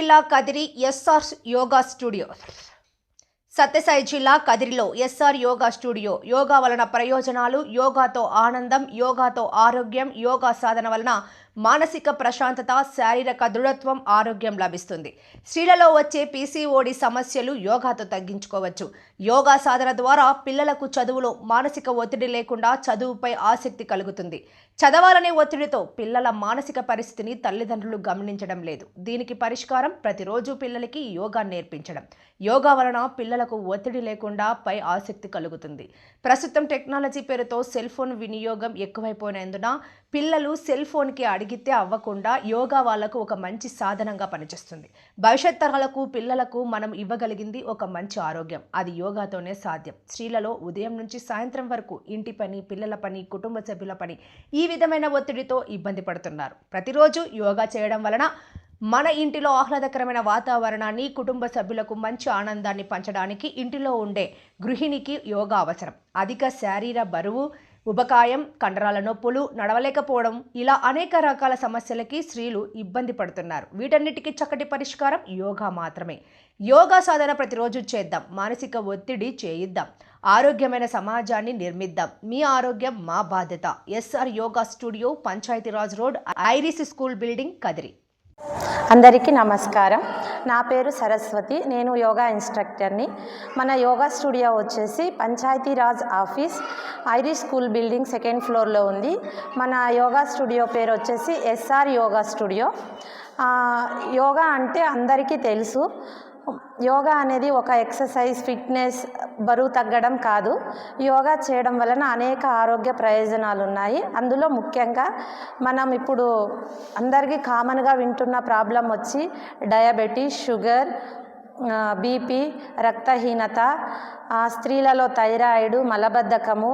జిల్లా Kadiri SR yoga studio. Sathya Sai జిల్లా కదిరిలో ఎస్ఆర్ యోగా స్టూడియో. యోగా వలన ప్రయోజనాలు యోగాతో ఆనందం యోగాతో ఆరోగ్యం యోగా సాధన వలన మానసిక ప్రశాంతత శారీరక దృఢత్వం ఆరోగ్యం లభిస్తుంది. స్త్రీలలో వచ్చే పీసీఓడి సమస్యలు యోగాతో తగ్గించుకోవచ్చు. యోగా సాధన ద్వారా పిల్లలకు చదువులో మానసిక ఒత్తిడి లేకుండా చదువుపై ఆసక్తి కలుగుతుంది. చదవాలనే ఒత్తిడితో పిల్లల మానసిక పరిస్థితిని తల్లిదండ్రులు గమనించడం లేదు. దీనికి పరిష్కారం ప్రతిరోజు పిల్లలకి యోగా నేర్పించడం. యోగా వలన పిల్లలకు ఒత్తిడి లేకుండా పై ఆసక్తి కలుగుతుంది. ప్రస్తుతం టెక్నాలజీ పేరుతో సెల్ ఫోన్ వినియోగం ఎక్కువైపోయినందున పిల్లలు సెల్ ఫోన్కి అడిగితే అవ్వకుండా యోగా వాళ్ళకు ఒక మంచి సాధనంగా పనిచేస్తుంది. భవిష్యత్ తరాలకు పిల్లలకు మనం ఇవ్వగలిగింది ఒక మంచి ఆరోగ్యం. అది యోగాతోనే సాధ్యం. స్త్రీలలో ఉదయం నుంచి సాయంత్రం వరకు ఇంటి పని పిల్లల పని కుటుంబ సభ్యుల పని ఈ విధమైన ఒత్తిడితో ఇబ్బంది పడుతున్నారు. ప్రతిరోజు యోగా చేయడం వలన మన ఇంటిలో ఆహ్లాదకరమైన వాతావరణాన్ని కుటుంబ సభ్యులకు మంచి ఆనందాన్ని పంచడానికి ఇంటిలో ఉండే గృహిణికి యోగా అవసరం. అధిక శారీర బరువు ఉబకాయం కండరాల నొప్పులు నడవలేకపోవడం ఇలా అనేక రకాల సమస్యలకి స్త్రీలు ఇబ్బంది పడుతున్నారు. వీటన్నిటికీ చక్కటి పరిష్కారం యోగా మాత్రమే. యోగా సాధన ప్రతిరోజు చేద్దాం. మానసిక ఒత్తిడి చేయిద్దాం. ఆరోగ్యమైన సమాజాన్ని నిర్మిద్దాం. మీ ఆరోగ్యం మా బాధ్యత. SR yoga studio Panchayatiraj road Iris school building Kadiri. అందరికీ నమస్కారం. నా పేరు సరస్వతి. నేను యోగా ఇన్స్ట్రక్టర్ని. మన యోగా స్టూడియో వచ్చేసి Panchayatiraj office. Irish school building second ఫ్లోర్లో ఉంది. మన యోగా స్టూడియో పేరు వచ్చేసి ఎస్ఆర్ యోగా స్టూడియో. యోగా అంటే అందరికీ తెలుసు. యోగా అనేది ఒక ఎక్సర్సైజ్ ఫిట్నెస్ బరువు తగ్గడం కాదు. యోగా చేయడం వలన అనేక ఆరోగ్య ప్రయోజనాలు ఉన్నాయి. అందులో ముఖ్యంగా మనం ఇప్పుడు అందరికీ కామన్గా వింటున్న ప్రాబ్లం వచ్చి డయాబెటీస్ షుగర్ బీపీ రక్తహీనత స్త్రీలలో థైరాయిడ్ మలబద్ధకము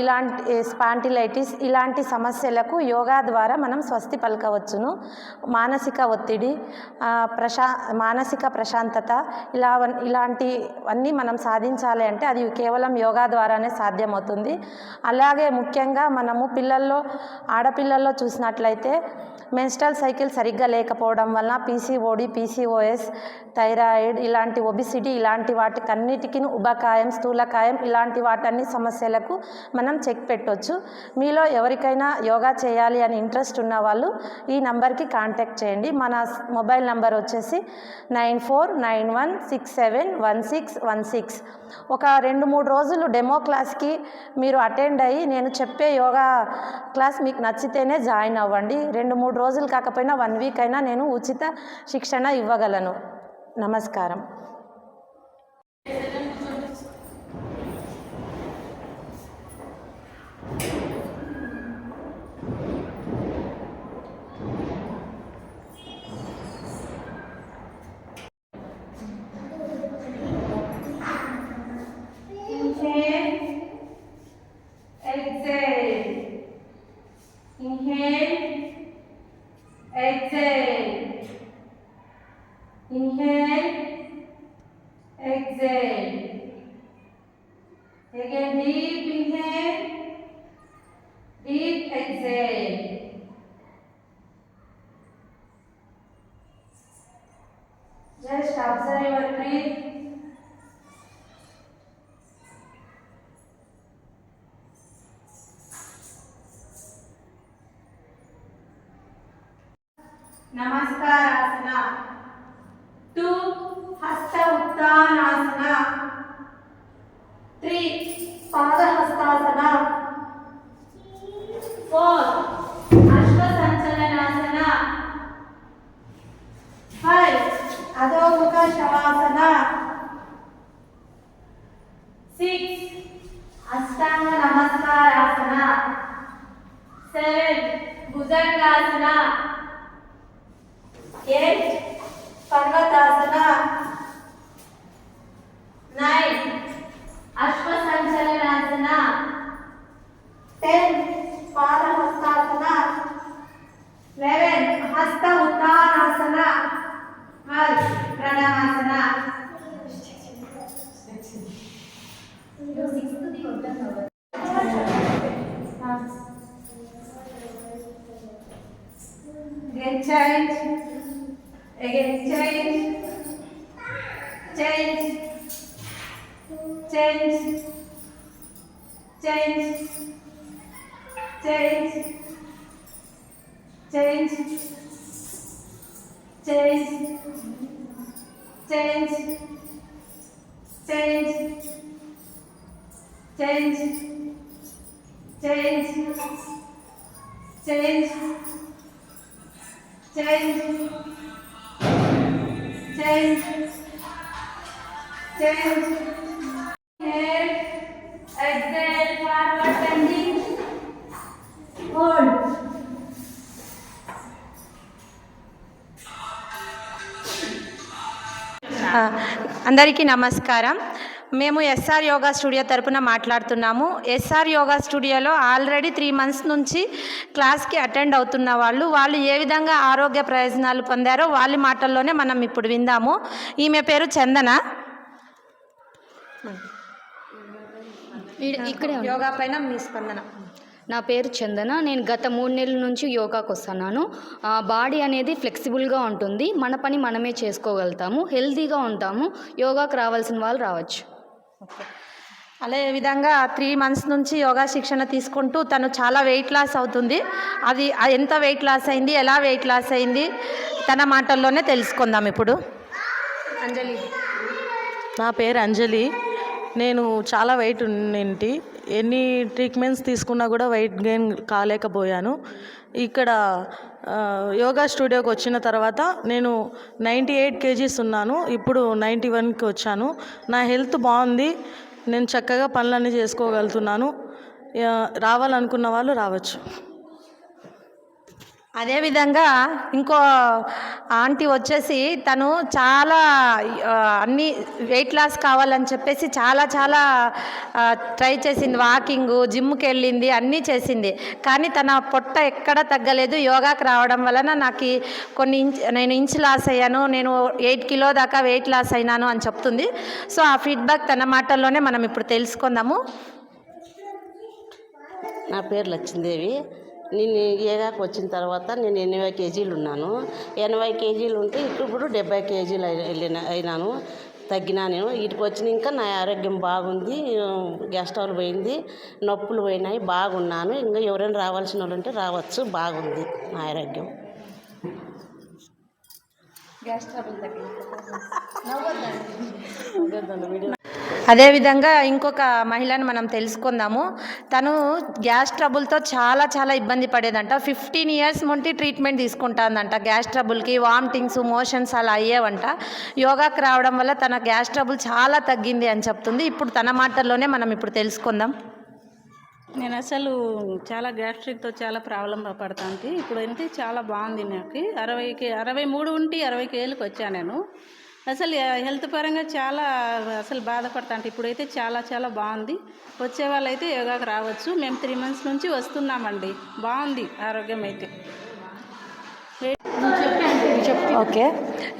ఇలాంటి స్పాంటిలైటిస్ ఇలాంటి సమస్యలకు యోగా ద్వారా మనం స్వస్తి పలకవచ్చును. మానసిక ఒత్తిడి ప్రశా మానసిక ప్రశాంతత ఇలా ఇలాంటివన్నీ మనం సాధించాలి అంటే అది కేవలం యోగా ద్వారానే సాధ్యమవుతుంది. అలాగే ముఖ్యంగా మనము పిల్లల్లో ఆడపిల్లల్లో చూసినట్లయితే మెన్స్ట్రల్ సైకిల్ సరిగ్గా లేకపోవడం వలన పీసీఓడి పీసీఓఎస్ థైరాయిడ్ ఇలాంటి ఒబిసిటీ ఇలాంటి వాటికన్నిటికీ ఉబకాయం స్థూలకాయం ఇలాంటి వాటన్ని సమస్యలకు మనం చెక్ పెట్టవచ్చు మీలో ఎవరికైనా యోగా చేయాలి అని ఇంట్రెస్ట్ ఉన్న వాళ్ళు ఈ నంబర్కి కాంటాక్ట్ చేయండి. మన మొబైల్ నంబర్ వచ్చేసి nine four nine one six seven one six one six. ఒక రెండు మూడు రోజులు డెమో క్లాస్కి మీరు అటెండ్ అయ్యి నేను చెప్పే యోగా క్లాస్ మీకు నచ్చితేనే జాయిన్ అవ్వండి. రెండు మూడు రోజులు కాకపోయినా వన్ వీక్ అయినా నేను ఉచిత శిక్షణ ఇవ్వగలను. నమస్కారం. Just observe your breath. నమస్కారాసన టూ హస్త ఉత్తానాసన త్రీ పాదహస్తాసన శవాసన సిక్స్ అష్టాంగ నమస్కారాసన. సెవెన్ భుజంగాసన. ఎయిట్ పర్వత change. Change. Change. Change. Change. Change. Change. Change. Change. Change. Change. Change. Change. Change. Change. Head. Exhale. Forward bending. Hold. ఆ, అందరికీ నమస్కారం మేము ఎస్ఆర్ యోగా స్టూడియో తరపున మాట్లాడుతున్నాము. ఎస్ఆర్ యోగా స్టూడియోలో ఆల్రెడీ త్రీ మంత్స్ నుంచి క్లాస్కి అటెండ్ అవుతున్న వాళ్ళు వాళ్ళు ఏ విధంగా ఆరోగ్య ప్రయోజనాలు పొందారో వాళ్ళ మాటల్లోనే మనం ఇప్పుడు విందాము. ఈమె పేరు చందన. ఇక్కడే. యోగా పైన మీ స్పందన. నా పేరు చందన. నేను గత మూడు నెలల నుంచి యోగాకు వస్తున్నాను. బాడీ అనేది ఫ్లెక్సిబుల్గా ఉంటుంది. మన పని మనమే చేసుకోగలుగుతాము. హెల్తీగా ఉంటాము. యోగాకు రావాల్సిన వాళ్ళు రావచ్చు. అదే విధంగా త్రీ మంత్స్ నుంచి యోగా శిక్షణ తీసుకుంటూ తను చాలా వెయిట్ లాస్ అవుతుంది. అది ఎంత వెయిట్ లాస్ అయింది ఎలా వెయిట్ లాస్ అయింది తన మాటల్లోనే తెలుసుకుందాం ఇప్పుడు. అంజలి. నా పేరు అంజలి. నేను చాలా వెయిట్ ఉన్నింటి. ఎన్ని ట్రీట్మెంట్స్ తీసుకున్నా కూడా వెయిట్ గెయిన్ కాలేకపోయాను. ఇక్కడ యోగా స్టూడియోకి వచ్చిన తర్వాత నేను నైంటీ ఎయిట్ కేజీస్ ఉన్నాను. ఇప్పుడు నైంటీ వన్కి వచ్చాను. నా హెల్త్ బాగుంది. నేను చక్కగా పనులన్నీ చేసుకోగలుగుతున్నాను. రావాలనుకున్న వాళ్ళు రావచ్చు. అదేవిధంగా ఇంకో ఆంటీ వచ్చేసి తను చాలా అన్ని వెయిట్ లాస్ కావాలని చెప్పేసి చాలా చాలా ట్రై చేసింది. వాకింగ్ జిమ్కి వెళ్ళింది అన్నీ చేసింది. కానీ తన పొట్ట ఎక్కడ తగ్గలేదు. యోగాకి రావడం వలన నాకు కొన్ని ఇంచ్ నేను ఇంచ్ లాస్ అయ్యాను. నేను ఎయిట్ కిలో దాకా వెయిట్ లాస్ అయినాను అని చెప్తుంది. సో ఆ ఫీడ్బ్యాక్ తన మాటల్లోనే మనం ఇప్పుడు తెలుసుకుందాము. నా పేరు లక్ష్మీదేవి. నేను ఏగాకు వచ్చిన తర్వాత నేను ఎనభై కేజీలు ఉన్నాను. ఎనభై కేజీలు ఉంటే ఇప్పుడు డెబ్బై కేజీలు వెళ్ళిన అయినాను. తగ్గినా నేను. ఇటుకు వచ్చినాక నా ఆరోగ్యం బాగుంది. గ్యాస్ ట్రబుల్ పోయింది. నొప్పులు పోయినాయి. బాగున్నాను. ఇంకా ఎవరైనా రావాల్సిన వాళ్ళు ఉంటే రావచ్చు. బాగుంది నా ఆరోగ్యం. అదేవిధంగా ఇంకొక మహిళను మనం తెలుసుకుందాము. తను గ్యాస్ ట్రబుల్తో చాలా చాలా ఇబ్బంది పడేదంట. ఫిఫ్టీన్ ఇయర్స్ నుండి ట్రీట్మెంట్ తీసుకుంటాందంట గ్యాస్ ట్రబుల్కి. వామిటింగ్స్ మోషన్స్ అలా అయ్యేవంట. యోగాకి రావడం వల్ల తన గ్యాస్ ట్రబుల్ చాలా తగ్గింది అని చెప్తుంది. ఇప్పుడు తన మాటల్లోనే మనం ఇప్పుడు తెలుసుకుందాం. నేను అసలు చాలా గ్యాస్ట్రిక్తో చాలా ప్రాబ్లం పడతాను ఇప్పుడు అయితే చాలా బాగుంది నాకు. అరవైకి అరవై మూడు ఉంటే అరవై కేళ్ళకి వచ్చాను నేను. అసలు హెల్త్ పరంగా చాలా అసలు బాధపడతాను ఇప్పుడైతే చాలా చాలా బాగుంది. వచ్చే వాళ్ళైతే యోగాకి రావచ్చు. మేము త్రీ మంత్స్ నుంచి వస్తున్నామండి. బాగుంది ఆరోగ్యం అయితే. ఓకే.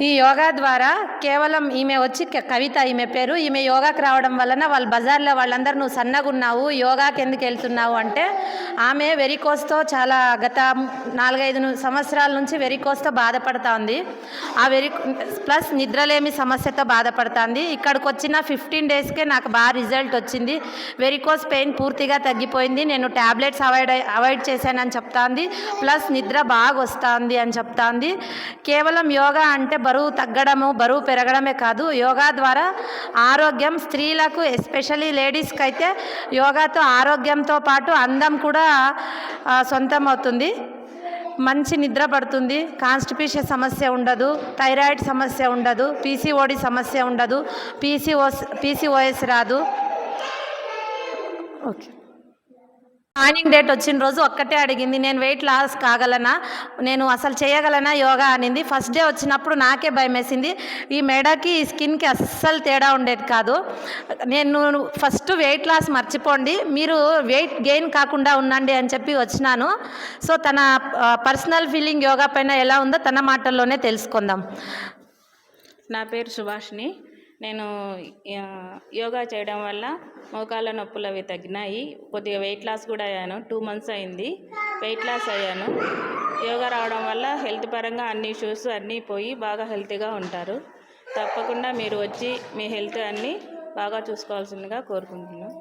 ఈ యోగా ద్వారా కేవలం ఈమె వచ్చి కవిత ఈమె పేరు. ఈమె యోగాకి రావడం వలన వాళ్ళ బజార్లో వాళ్ళందరూ నువ్వు సన్నగున్నావు యోగాకి ఎందుకు వెళ్తున్నావు అంటే ఆమె వెరికోస్తో చాలా గత నాలుగైదు సంవత్సరాల నుంచి వెరికోస్తో బాధపడతా ఉంది ఆ వెరి ప్లస్ నిద్రలేమి సమస్యతో బాధపడుతుంది. ఇక్కడికి వచ్చిన ఫిఫ్టీన్ డేస్కే నాకు బాగా రిజల్ట్ వచ్చింది. వెరికోస్ పెయిన్ పూర్తిగా తగ్గిపోయింది. నేను ట్యాబ్లెట్స్ అవాయిడ్ అవాయిడ్ చేశానని చెప్తాంది. ప్లస్ నిద్ర బాగా వస్తుంది అని చెప్తాంది. కేవలం యోగా అంటే బరువు తగ్గడము బరువు పెరగడమే కాదు యోగా ద్వారా ఆరోగ్యం స్త్రీలకు ఎస్పెషల్లీ లేడీస్కి అయితే యోగాతో ఆరోగ్యంతో పాటు అందం కూడా సొంతం అవుతుంది మంచి నిద్ర పడుతుంది కాన్స్టిపేషన్ సమస్య ఉండదు థైరాయిడ్ సమస్య ఉండదు పీసీఓడి సమస్య ఉండదు పీసీఓస్ పీసీఓఎస్ రాదు. ఓకే. జాయినింగ్ డేట్ వచ్చిన రోజు ఒక్కటే అడిగింది నేను వెయిట్ లాస్ కాగలనా? నేను అసలు చేయగలనా యోగా? అనింది. ఫస్ట్ డే వచ్చినప్పుడు నాకే భయం వేసింది ఈ మెడకి ఈ స్కిన్కి అస్సలు తేడా ఉండేది కాదు. నేను ఫస్ట్ వెయిట్ లాస్ మర్చిపోండి. మీరు వెయిట్ గెయిన్ కాకుండా ఉండండి అని చెప్పి వచ్చినాను. సో తన పర్సనల్ ఫీలింగ్ యోగా పైన ఎలా ఉందో తన మాటల్లోనే తెలుసుకుందాం. నా పేరు సుభాష్ని నేను యోగా చేయడం వల్ల మోకాళ్ళ నొప్పులు అవి తగ్గినాయి. కొద్దిగా వెయిట్ లాస్ కూడా అయ్యాను. టూ మంత్స్ అయింది. వెయిట్ లాస్ అయ్యాను. యోగా రావడం వల్ల హెల్త్ పరంగా అన్ని ఇష్యూస్ అన్నీ పోయి బాగా హెల్తీగా ఉంటారు. తప్పకుండా మీరు వచ్చి మీ హెల్త్ అన్నీ బాగా చూసుకోవాల్సిందిగా కోరుకుంటున్నాను.